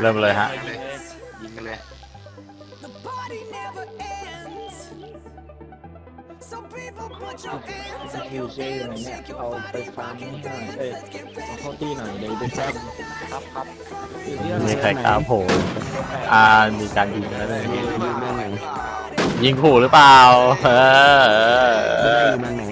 เริ่มเลยฮะ ยิงกันเลย The party never ends. So people put your hands ส up กิล your เจอยู่ไหน hands, เนี่ย shake your เอาไป body, ฟาร์ม rock ให้ and หน่อย dance. เอ้ย Let's get เอา ready. เข้าตีหน่อยเดี๋ยวไปแป๊บครับครับอยู่ที่อะไรมีใครกล้าโผล่อ่ามีการยิงแล้วเลยยิงเรื่องไหนยิงขู่หรือเปล่า เออเออเออเรื่องไหน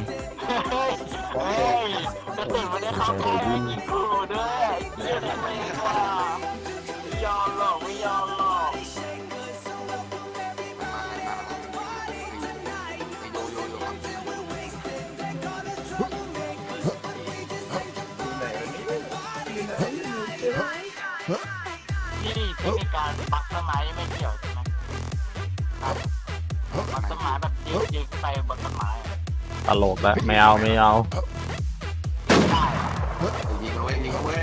ตลกแล้ว ไม่เอาไม่เอาไม่ได้อะยิงเอาไว้ยิงเอาไว้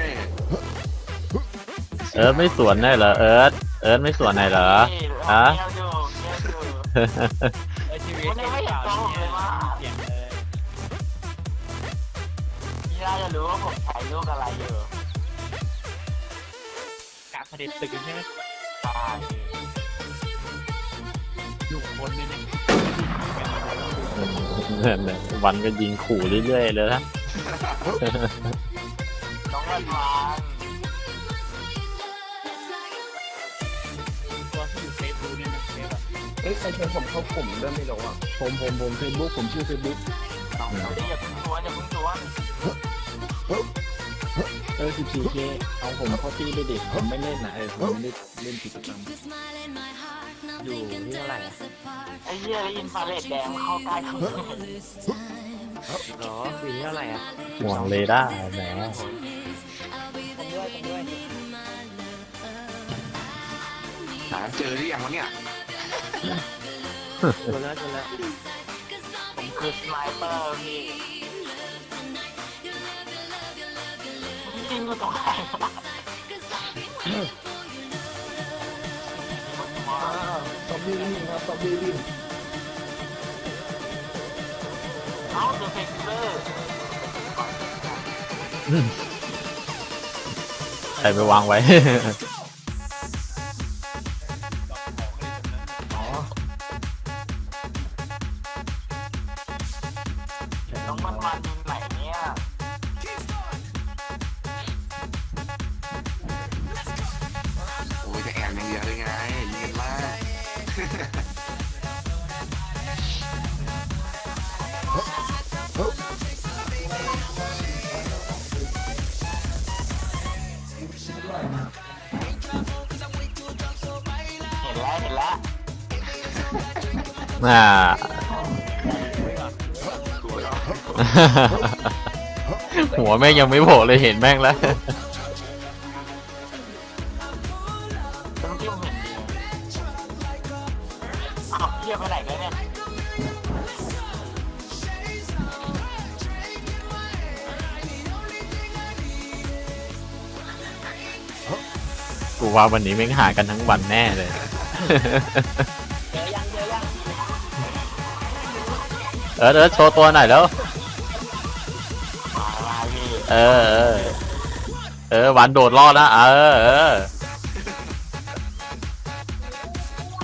เอิร์ธไม่สวนได้เหรอเอิร์ธเอิร์ธไม่สวนไหนเหรอนี่ฮะเที่ยวอยู่เที่ยวอยู่ไอชีวิตวันนี้ไม่เห็นตัวผมเลยว่าเสียงเลยพี่น่าจะรู้ว่าผมถ่ายรูปอะไรอยู่กะผลิตตึกใช่ไหมใช่ เนี่ยเนี่ยวันก็ยิงขู่เรื่อยๆเลยนะน้องวันวานตัวที่อยู่เฟซบุ๊กเนี่ยนะเฟซอะเอ้ยใครชวนผมเข้ากลุ่มเริ่มไม่รู้อะผมผมผมเฟซบุ๊กผมชื่อเฟซบุ๊กนี่อย่าเพิ่งชวนอย่าเพิ่งชวนเออ 14K เอาผมเข้าตีเลยดิผมไม่เล่นนะเออผมไม่ได้เล่นกิจกรรม อยู่ที่เท่าไหร่อะไอ้เหี้ยอินฟราเรดแดงเข้าใกล้เขาหรออยู่ที่เท่าไหร่อะห่วงเรดาร์แหมหาเจอหรือยังวะเนี่ยตัวแล้วตัวแล้วผมคือสไนเปอร์พี่จริงก็ตรงไห บี้วิ่งครับซอมบี้วิ่งเอาเดอะเฟกเตอร์ใครไปวางไว้ อ่า หัวแม่งยังไม่โผล่เลยเห็นแม่งแล้วตรงที่ผมเห็นอยู่อ้าวเที่ยบไปไหนกันเนี่ยกูว่าวันนี้แม่งหากันทั้งวันแน่เลย ออเออโชว์ตัวหน่อยแล้วมามาพี่เออ เออ เออวันโดดรอดนะเออเออ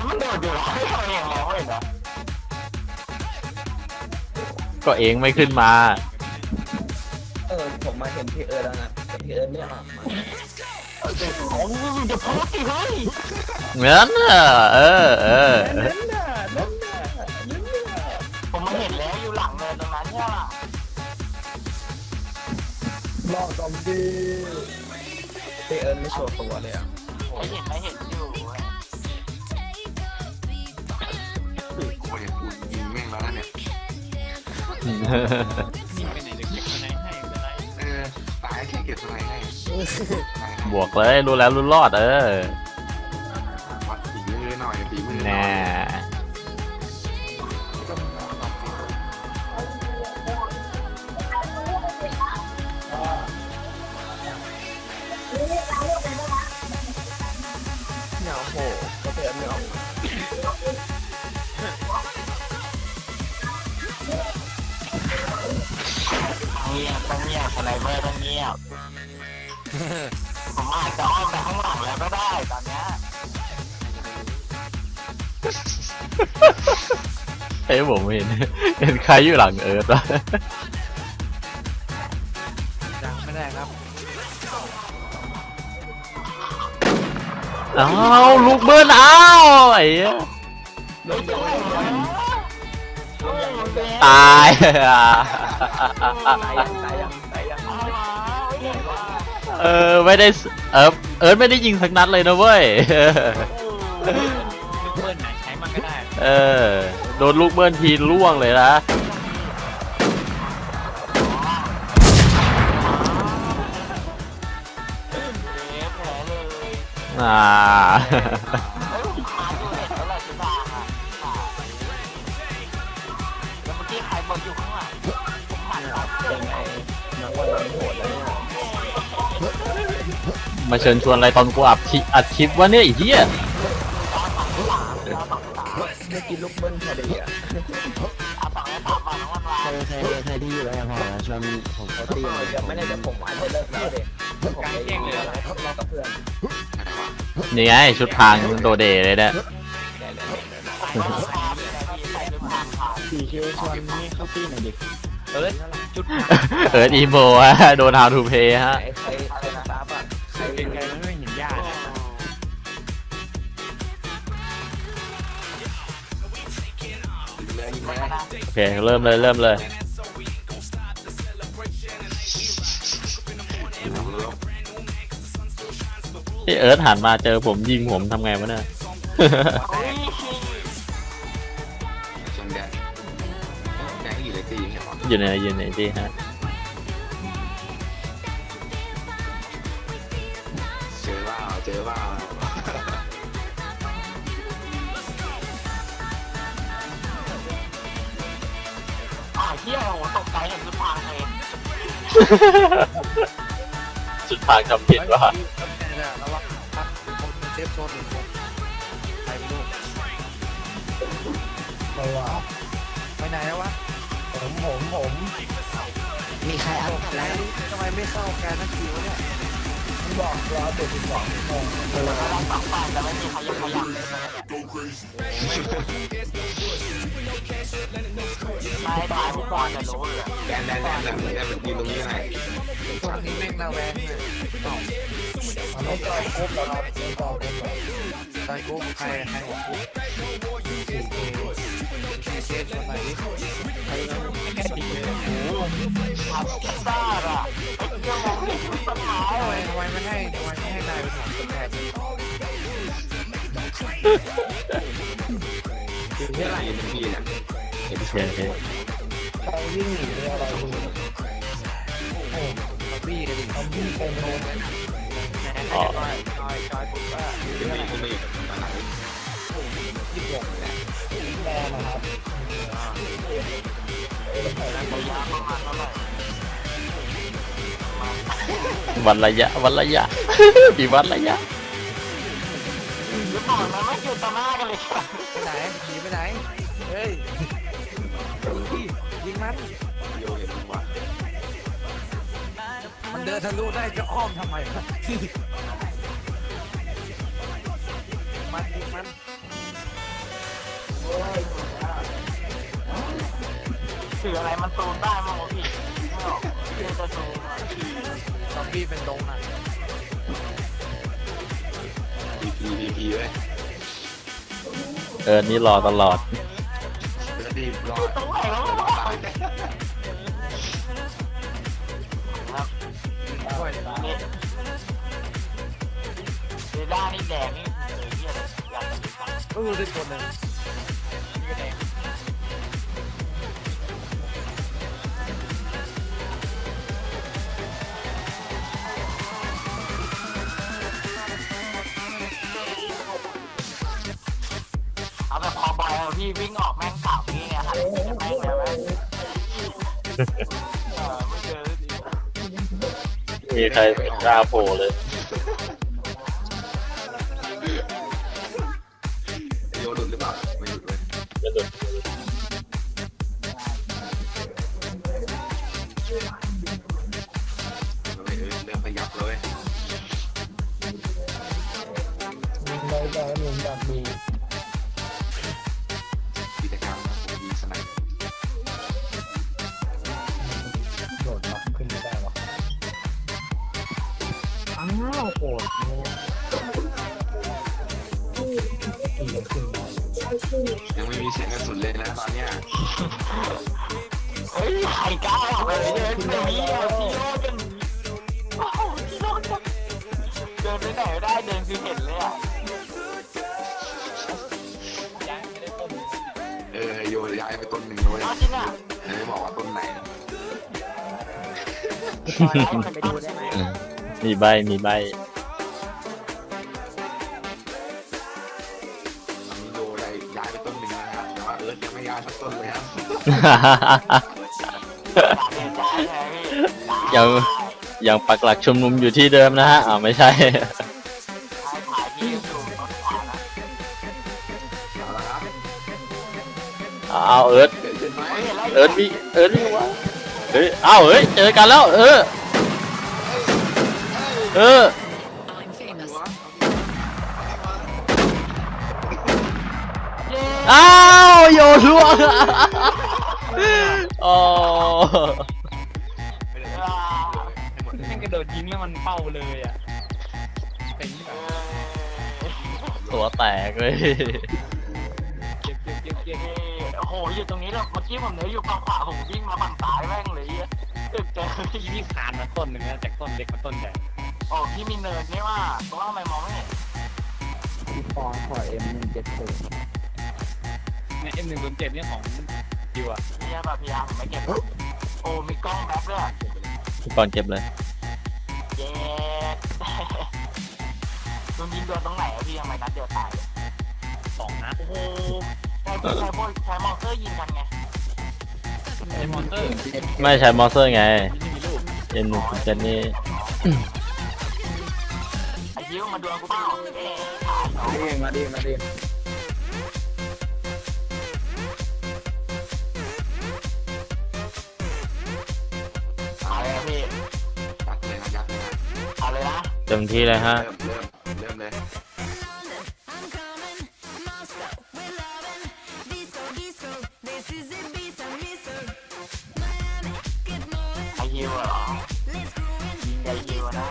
มันโดดอยู่แล้วไม่เอาเองแล้วเว้ยเนาะก็เองไม่ขึ้นมา เออผมมาเห็นพี่เอิร์ธแล้วนะแต่พี่เอิร์ธไม่ออกมาโอ้ยเดี๋ยวพูดสิเฮ้ยงั้นน่ะเออเออ นั่นน่ะ รอซอมบี้พี่เอิร์ธไม่โชว์ตัวเลยอะไม่เห็นไม่เห็นอยู่เว้ยโอ้ยกูยิงแม่งแล้วนะเนี่ยนี่ไปไหนเด็กๆไปไหนให้ไปไหนเออตายแค่เก็บสไลด์ให้ตายให้บวกเลยรู้แล้วรู้รอดเออวัดฝีมือหน่อยฝีมือหน่แน่อยเนี่ย ผมว่าอาจจะอ้อมไปข้างหลังแล้วก็ได้ตอนเนี้ยเอ้ยผมเห็นเห็นใครอยู่หลังเอิร์ธวะยังไม่ได้ครับอ้าวลูกเบิ้ลอ้าวไอ้เหี้ยตาย เออไม่ได้สเออเอิร์ธไม่ได้ยิงสักนัดเลยนะเว้ยลูกเบิ้ลไหนใช้มันก็ได้เออโดนลูกเบิ้ลทีล่วงเลยนะเอ๊ะแผลเลย อ่าเอ้ยขา มาเชิญชวนอะไรตอนกูอัดคลิปอัดคลิปวะเนี่ยไอ้เหี้ยเมื่อกี้ลูกเบิ้ลพอดีอะเอาต่อให้ตามมาแล้ววันวาใครใครใครที่อยู่แล้วพอนะชวนผมเขาตีหน่อยเดี๋ยวไม่ได้เดี๋ยวผมอาจจะเลิกแล้วเด็กผมไปแย่งเลยอะไรเรากับเพื่อนนี่ไงชุดพรางโดเดเลยเนี่ยสี่คิวชวนนี่เข้าตีหน่อยดิเออจุดเอิร์ธอีโมฮะโดน how to play ฮะใครใครใครนะครั เคเริ่มเลยเริ่มเลยที่เอิร์ธหันมาเจอผมยิงผมทำไงวะเนี่ยชนแดนแดนอยู่เลยตียิงไงวะอยู่ในอยู่ในที่ฮะ ตกใจเห็นจุดพังเลยชุดพรางทำผิดวะเนี่ยระวังครับคนเซฟโซนหนึ่งคนใครไม่รู้ไปไหนแล้ววะ ผมผมผม มีใครอัพกันแล้วทำไมไม่เข้ากันนักทีวะเนี่ยบอกรอตัวที่สองชั่วโมงเราสองฝ่ายแต่ไม่มีใครยังขยับเลย นะไม่ตายทุกคนจะรู้เลยแดนแดนแดนแดนแดนยืนตรงนี้หน่อยพวกนี้แม่งนาแวงเลยมันไม่อยครบแล้วครับไม่อยครบแล้วตายกูใครใครหัวกูเคเคเคชวนหน่อยดิใครแค่ดีเลยขับซ่าอะไอ้เที่ยวมองไม่เห็นต้นไม้ทำไมเลยทำไมไม่ให้ทำไมไม่ให้นายเป็นหัวคนแทนยืนยืนตรงพี่เนี่ย เห็นโอเคโอเคใครวิ่งหนีหรืออะไรดีมาบี้เลยดิทำวิ่งเป็นโดนอ๋อจอยจอยจอยผมว่าขึ้นไปขึ้นไปอยู่ตอนหลังยี่สิบหกแหละแดงนะครับแระยะประมาณเท่าไหร่วันระยะวันระยะมีวันระยะหรือเปล่ามันไม่อยู่ต่อหน้ากันเลยไปไหนหนีไปไหนเฮ้ย ยิงมันโยเห็นว่ามันเดินทะลุได้จะอ้อมทำไมวะมันยิงมันสื่ออะไรมันซูมได้มั้งวะพี่ไม่ออกพี่จะซูมอะซอมบี้เป็นดงอะพีพีพีพีเลยเอิร์ธนี่รอตลอดแล้วดี รอดตรงไหนวะตายครับช่วยนี่เรด้านี่แดงนี่เจอเหี้ยอะไรอยากจะดูฟังเอด้คนหนึ่งนี่ก็แดงเอาแบบคอบอยพี่วิ่งออก ไม่เจอดีมีใครกล้าโผล่เลยโย ยังไม่มีเสียงกระสุนเลยนะตอนเนี้ยเฮ้ยใครกล้าออกไปเลยเดินไปนี่อะพี่โรดกันโอ้โหพี่โรดกันเดินไปไหนไม่ได้เดินคือเห็นเลยอะเออโยนย้ายไปต้นหนึ่งเลยเอาจริงอะเออบอกว่าต้นไหนมีใบมีใบ ยังยังปักหลักชุมนุมอยู่ที่เดิมนะฮะอ่าไม่ใช่ถ่ายถ่ายที่อยู่ต้นขวเอาเอิร์ดเอิร์ธวิ่งเอิร์ธวิ่งวะเฮ้ยเอ้าเฮ้ยเจอกันแล้ว เออ เอออ้าวโยนล่ว งอ๋อแม่งกระโดดยิงแล้วมันเป้าเลยอะเป็นแบบตัวแตกเลยเจ็บเจ็บเจ็บเจ็บโอ้โหอยู่ตรงนี้แล้วเมื่อกี้ผมเหนืออยู่ฝั่งขวาผมวิ่งมาฝั่งซ้ายแม่งเลยอะตึกเจอที่นี่คานมาต้นหนึ่งนะจากต้นเล็กมาต้นใหญ่โอ้พี่มีเนินนี่ว่าตัวทำไมมองไม่เห็นพี่ปอนขอเอ็มหนึ่งเจ็ดศูนย์เนี่ยเอ็มหนึ่งนเจ็ดเนี่ยของ ดิวอะพี่แบบพี่อาผมไม่เก็บโอ้มีกล้องแบ็คด้วยพี่ปอนเก็บเลยเย้คุณยิงโดนตรงไหนอะพี่ทำไมนัดเดียวตายสองนัดโอ้โหใช้ใช้พวกใช้มอเตอร์ยิงกันไงไอ้มอนเตอร์ไม่ใช้มอสเตอร์ไงที่มีลูกเอ็นหนึ่งเจนนี่ไอ้ยิ้วมาดวลกูเปล่าเอ๊ะถ่ายน้องดิมาดิมาดิ เต็มที่เลยฮะ เริ่มเริ่มเลยไอฮิวเหอยิไอฮิวนะ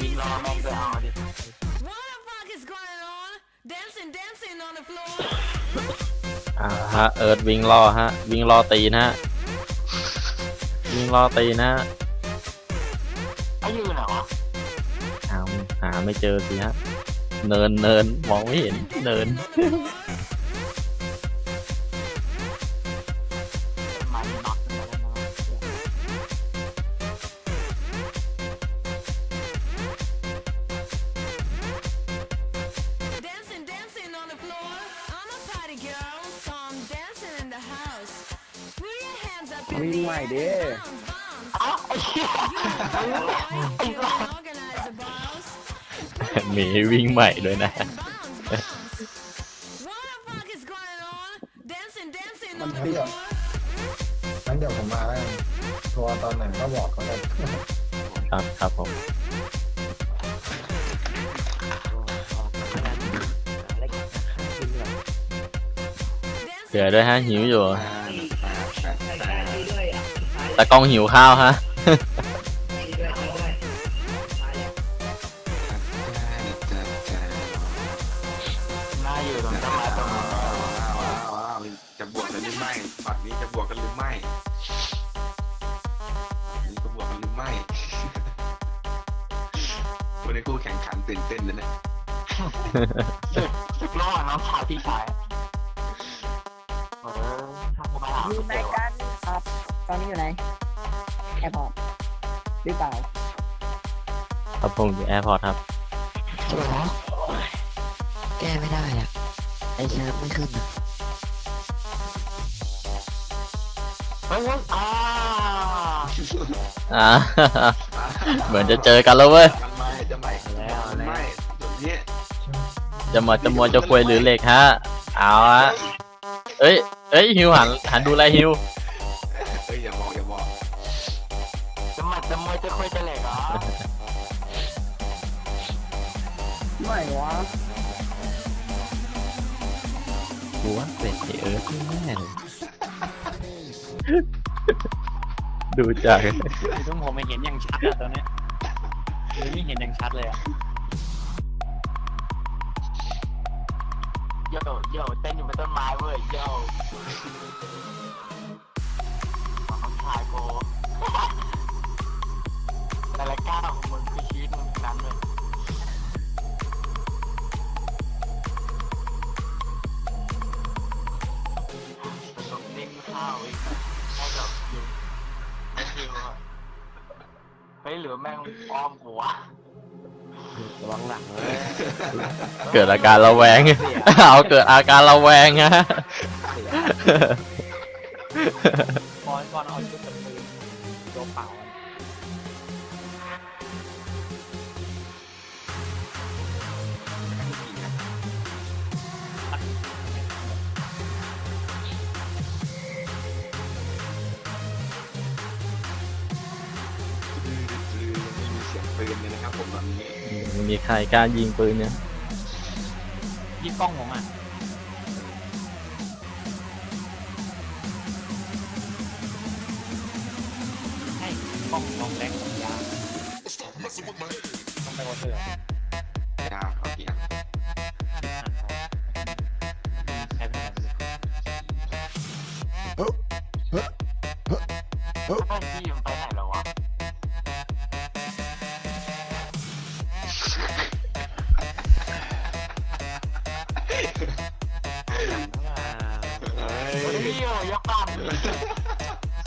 ยิงรอม่เอาอ่าฮะ เอิร์ดวิ่งล่อฮะ วิ่งล่อตีนะฮะ วิ่งล่อตีนฮะาหาไม่เจอสิฮะ เนินเนินมองไม่เห็น เนิน มาดีบักเลยนะ Dancing, dancing on the floor. I'm a party girl, so I'm dancing in the house. Put your hands up in วิ่ง the ใหม่ air. เด้ Bounce, bounce. อ้าวไอ้เหี้ย You know มีวิ่งใหม่ด้วยนะ Bounce, bounce. What the fuck is going on? Dancing, dancing on the Hey, floor. งั้นเดี๋ยวผมมาแล้วกันทัวร์ตอนไหนก็บอกเขาเลยครับครับผม เสือด้วยฮะหิวอยู่อ่าแต่แต่แต่แต่กล้องหิวข้าวฮะ ศึกระหว่างน้องชายพี่ชายเออถ้ากูมาหาอยู่ไหนกันครับตอนนี้อยู่ไหนแอร์พอร์ตหรือเปล่าครับผมอยู่แอร์พอร์ตครับจบแล้วแก้ไม่ได้อะไอเชิร์ไม่ขึ้นอะเฮ้ยเฮ้ยอ่า อ่า เหมือนจะเจอกันแล้วเว้ย จะหมดจะมัวจะควยหรือเหล็กฮะ เอาฮะเอ้ยเอ้ยฮิวหันหันดูแลฮิว เอ้ยอย่าบอกอย่าบอกจะหมัดจะมวยจะคุยจะเหล็กเหรอไม่วะกูว่าเป็นไอเอิร์ธแน่เลยดูจากคือทุกผมไม่เห็นอย่างชัดอะตอนเนี้ยคือไม่เห็นอย่างชัดเลยอะ โยโยเต้นอยู่บนต้นไม้เว้ยโยของชายโก แต่ละก้าวของมึงคือชีวิตมึงทั้งนั้นเลยตกนิ่งข้าวอีกให้แบบอยู่ให้ฟิวอะเฮ้ยหรือแม่งอ้อมหัว ระวังหลังเลยเกิดอาการระแวง เอาเกิดอาการระแวงฮะก่อนก่อนเอาชุดกับปืนตัวเปล่าอะ ปืนเลยนะครับผมตอนนี้ไม่มีใครกล้ายิงปืนเนี่ยยี่กล้องผมอะให้กล้องลองแรงของยาต้องไปวอเตอร์อะย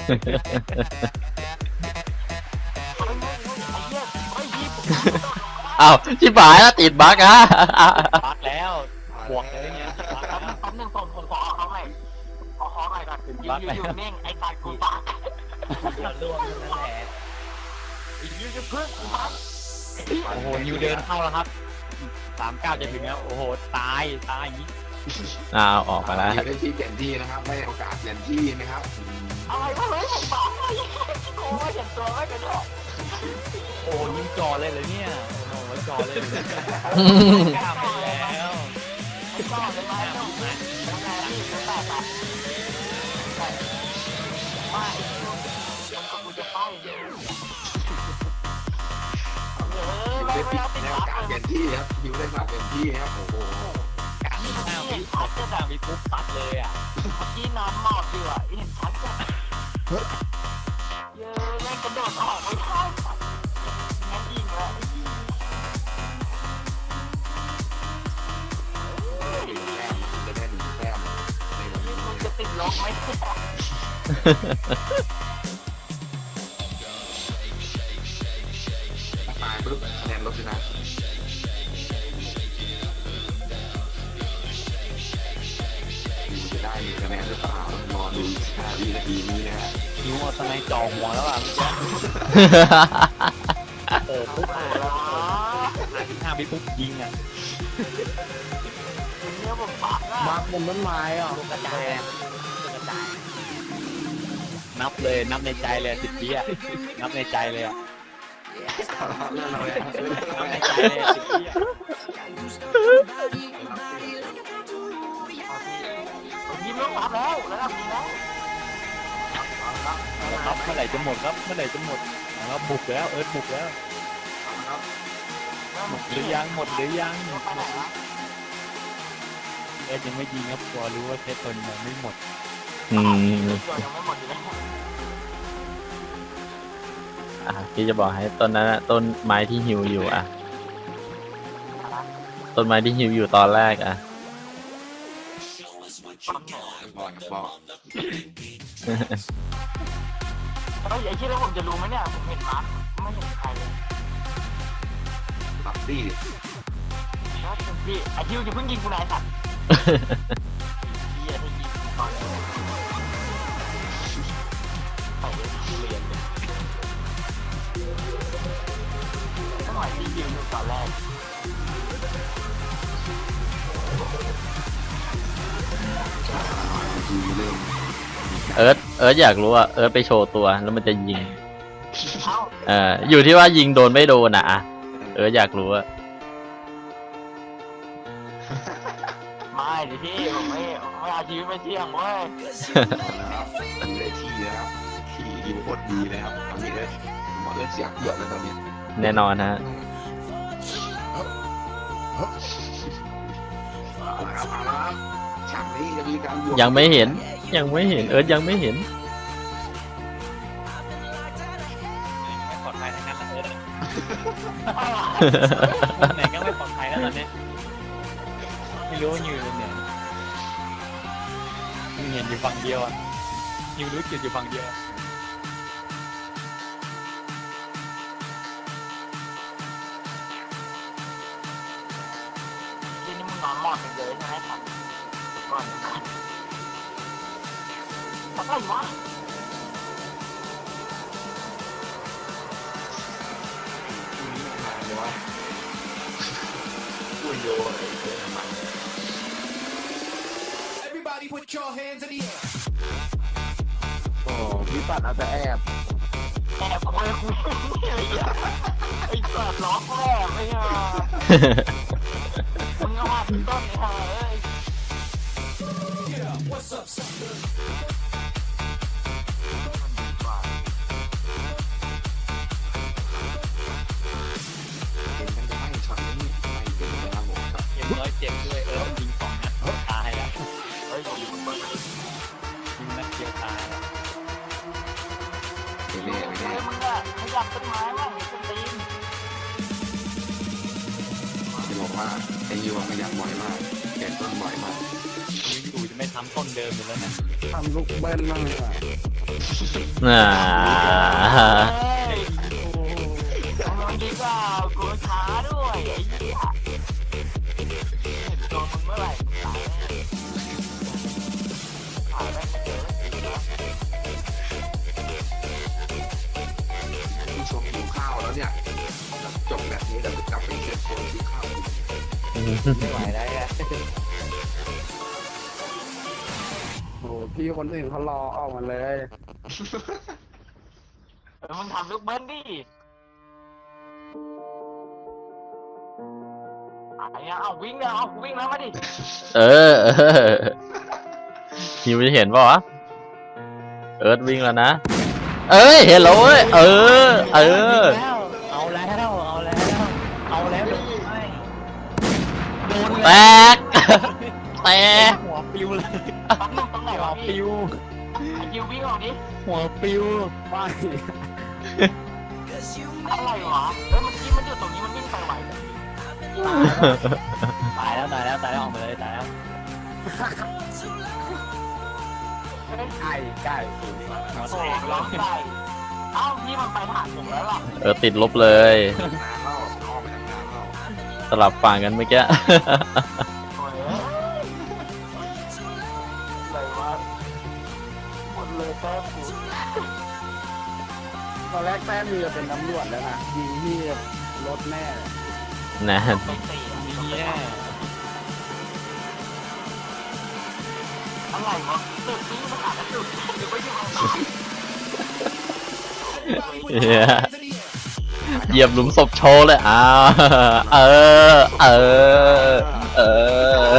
อ้เหี้ยเฮ้ยยี่ผมอ้าวชิบหายแล้วติดบั๊กอะปักแล้วบวกเลยเนี่ยปักแป๊บแล้วนึงแป๊บนึงผมผมขอเอาเขาหน่อยเอาเขาหน่อยก่อนอยู่อยู่อยู่นิ่งไอ้ตายกูปากเราล่วงนั่นแหละอยู่จะพึ่งกูปากโอ้โหนิวเดินเข้าแล้วครับสามเก้าจะถึงแล้วโอ้โหตายตายอย่างนี้อ้าวออกมาแล้วอยู่ได้ที่เปลี่ยนที่นะครับ ไม่โอกาสเปลี่ยนที่นะครับอืมอะไร วะเฮ้ยผมปาเลยโอ้ยเห็นตัวไม่เป็นหรอกโอ้ยิงจอเลยเลยเนี่ยโอ้โหจอเลยเลยกล้าไปแล้วไอ้ก้อนเลยไมต้องแรงนี่ไม่แตกอะไม่มันก็กูจะปเอออยู่ไม่ได้ไม่เอาติดในโอปากาสเปเลลี่ยนที่ครับอยู่ได้มาเปลี่ยนที่ครับโอ้โหกลางหน้าวิปัดหน้าวิปุ๊บปัดเลยอะเมื่อกี้นอนหมอบอยู่อะเห็นชัดจ้ะ เยอะแม่งกระโดดออกไม่ได้งั้นยิงแล้วจะได้หนึ่งแต้มในวันนี้มึงจะติดล็อกไหมตายปุ๊บคะแนนลดชนะจะได้หนึ่งคะแนนหรือเปล่ารอดูห้าวินาทีนี้นะฮะ นิ้วเอาทนายจ่อหัวแล้วอะเมื่อกี้โอ้ปุ๊บโอ้อะโหหน้าวิปุ๊บยิงอะเนี่ยผมปากอะมาร์คมุมต้นไม้อะกระจายกระจายนับเลยนับในใจเลยสิบปีอะนับในใจเลยอะเรื่องเราเลยนับในใจเลยสิบปีอะผมยิงลูกปั๊บแล้วระดับนี้แล้ว ครับเมื่อไหร่จะหมดครับเมื่อไหร่จะหมดเอาครับบุกแล้วเอิร์ธบุกแล้วหมดหรือยังหมดหรือยังไปไหนวะเอิร์ธยังไม่ยิงครับพอรู้ว่าเซตตนยังไม่หมดอืมตัวยังไม่หมดอยู่เลยอะพี่จะบอกให้ต้นนั้นอะต้นไม้ที่หิวอยู่อะ ต้นไม้ที่หิวอยู่ตอนแรกอะบอกบอก เฮ้ยไอ้ที่แล้วผมจะรู้ไหมเนี่ยผมเห็นมาร์คไม่เห็นใครเลยตัดตี้แล้วพี่ไอ้ที่จะเพิ่งยิงกูนายสัตว์พี่อะไรที่ยิงก่อนไปเรียนเลยต้องหน่อยที่ยิงอยู่ตอนแรกทีเริ่ม เอิร์ธเอิร์ธอยากรู้ว่าเอิร์ธไปโชว์ตัวแล้วมันจะยิง เอ้าเอ่ออยู่ที่ว่ายิงโดนไม่โดนอะอะเอิร์ธอยากรู้อะมไม่ดิพี่ผมไม่ไม่เอาชีวิตไปเสี่ยงเว้ยนะครับอยู่ในที่นะครับที่อยู่โคตรดีนะครับตอนนี้เลยหมอเลือดเสียเกือบแล้วตอนนี้แน่นอนฮะเอาละครับเอาละครับฉากนี้จะมีการบวกยังไม่เห็น ยังไม่เห็นเอิร์ธยังไม่เห็นไม่ปลอดภัยทั้งนั้นละเออไหนก็ไม่ปลอดภัยแล้วตอนนี้ไม่รู้ว่าอยู่ตรงไหนมึงเห็นอยู่ฝั่งเดียวอะยิวรู้จุดอยู่ฝั่งเดียวทีนี้มึงนอนหมอนหนึ่งเลยใช่ไหมครับก่อนก่อนทำอะไรวะมาเลยวะอุ้ยโยนไอ้เจ้ามันโอ้พี่ปัดเอาแต่แอบแอบคุยคุยไอ้เหี้ยไอ้สัตว์ล็อกแรกไอ้เหี้ยมึงเอามาถึงต้นไอ้ห่าเอ้ยเห็ ร้อยเจ็บด้วยเออยิงสองนัดตายแล้วเฮ้ยยิงมึงยิงนัดเดียวตายแล้วไม่แน่ไม่เฮ้ยมึงอะขยับต้นไม้มั่งต้นตีนจะบอกว่าไอ้ยูมันอยากบ่อยมากแกต้นบ่อยมากยิงอยู่จะไม่ทำต้นเดิมอยู่แล้วนะทำลูกเบิ้ลบ้างเลยว่ะอ่าเฮ้ยมึงดีกว่ากูช้าด้วยไอ้เหี้ย ไม่ไหวแล้วอะโอ้พี่คนอื่นเขารอออกมาเลย เออมึงทำลูกเบิ้ลดิไอ้เงี้ยเอาวิ่งเลยเอาวิ่งแล้วมาดิเออเออฮิวจะเห็นป่าวะเอิร์ธวิ่งแล้วนะ เอ้ยเห็นแล้วเว้ยเออ เออเอา แตแล้วกแตกหัวปิวเลยตรงตรงไหนหัววะพี่ปิวไอ้ยิววิ่งออกดิหัวปิวไม่อะไรวะเฮ้ยเมื่อกี้มันอยู่ตรงนี้มันวิ่งไปไหวเลยตายแล้วตายแล้วตายแล้วออกมาเลยตายแล้วไก่ไก่หัวโอ้แตโหกร้องไห้เอ้าพี่มันไปฐานผมแล้วล่ะเออติดลบเลย สลับฝั่งกันเมื่อกี้โอ้ยอะไรวะหมดเลยแต้มกูตอนแรกแต้มมีจะเป็นตำรวจแล้วนะยิงที่รถแน่นะไม่ตีอะมีแน่อะไรวะตึกนี้มันอาจจะตึกหรือว่าอยู่ข้างในเหี้ย เหยียบหลุมศพโชว์เลยอ้าวเออ เออ เออ